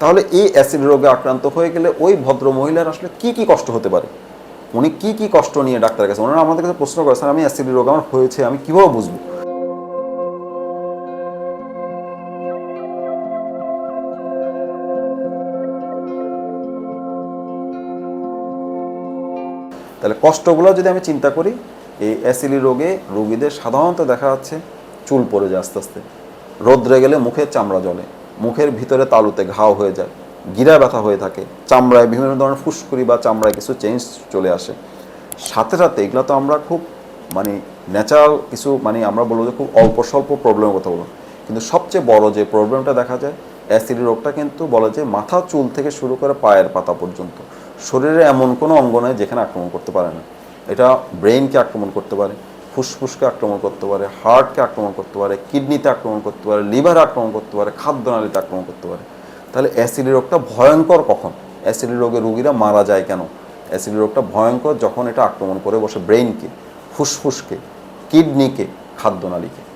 তাহলে এই অ্যাসিড রোগে আক্রান্ত হয়ে গেলে ওই ভদ্র মহিলার আসলে কি কি কষ্ট হতে পারে? উনি কি কি কষ্ট নিয়ে ডাক্তারের কাছে ওনারা আমাদের কাছে প্রশ্ন করে, স্যার, আমি অ্যাসিড রোগ আমার হয়েছে, আমি কীভাবে বুঝব? তাহলে কষ্টগুলো যদি আমি চিন্তা করি, এই অ্যাসিলি রোগে রোগীদের সাধারণত দেখা যাচ্ছে, চুল পড়ে যায় আস্তে আস্তে। রোদ্রে গেলে মুখের চামড়া জ্বলে, মুখের ভিতরে তালুতে ঘাও হয়ে যায়। গিরা ব্যথা হয়ে থাকে, চামড়ায় বিভিন্ন ধরনের ফুসকুড়ি বা চামড়ায় কিছু চেঞ্জ চলে আসে। সাথে সাথে এগুলো তো আমরা খুব মানে ন্যাচারাল কিছু মানে আমরা বলব যে খুব অল্প স্বল্প প্রবলেমের কথা বলব। কিন্তু সবচেয়ে বড় যে প্রবলেমটা দেখা যায় অ্যাসিডি রোগটা কিন্তু বলা যায় মাথা চুল থেকে শুরু করে পায়ের পাতা পর্যন্ত। শরীরে এমন কোনো অঙ্গ নয় যেখানে আক্রমণ করতে পারে না। এটা ব্রেইনকে আক্রমণ করতে পারে, ফুসফুসকে আক্রমণ করতে পারে হার্টকে আক্রমণ করতে পারে কিডনিতে আক্রমণ করতে পারে লিভারে আক্রমণ করতে পারে খাদ্যনালীতে আক্রমণ করতে পারে। তাহলে অ্যাসিডি রোগটা ভয়ঙ্কর কখন? অ্যাসিডি রোগে রুগীরা মারা যায় কেন? অ্যাসিডি রোগটা ভয়ঙ্কর যখন এটা আক্রমণ করে বসে ব্রেইনকে ফুসফুসকে কিডনিকে খাদ্যনালীকে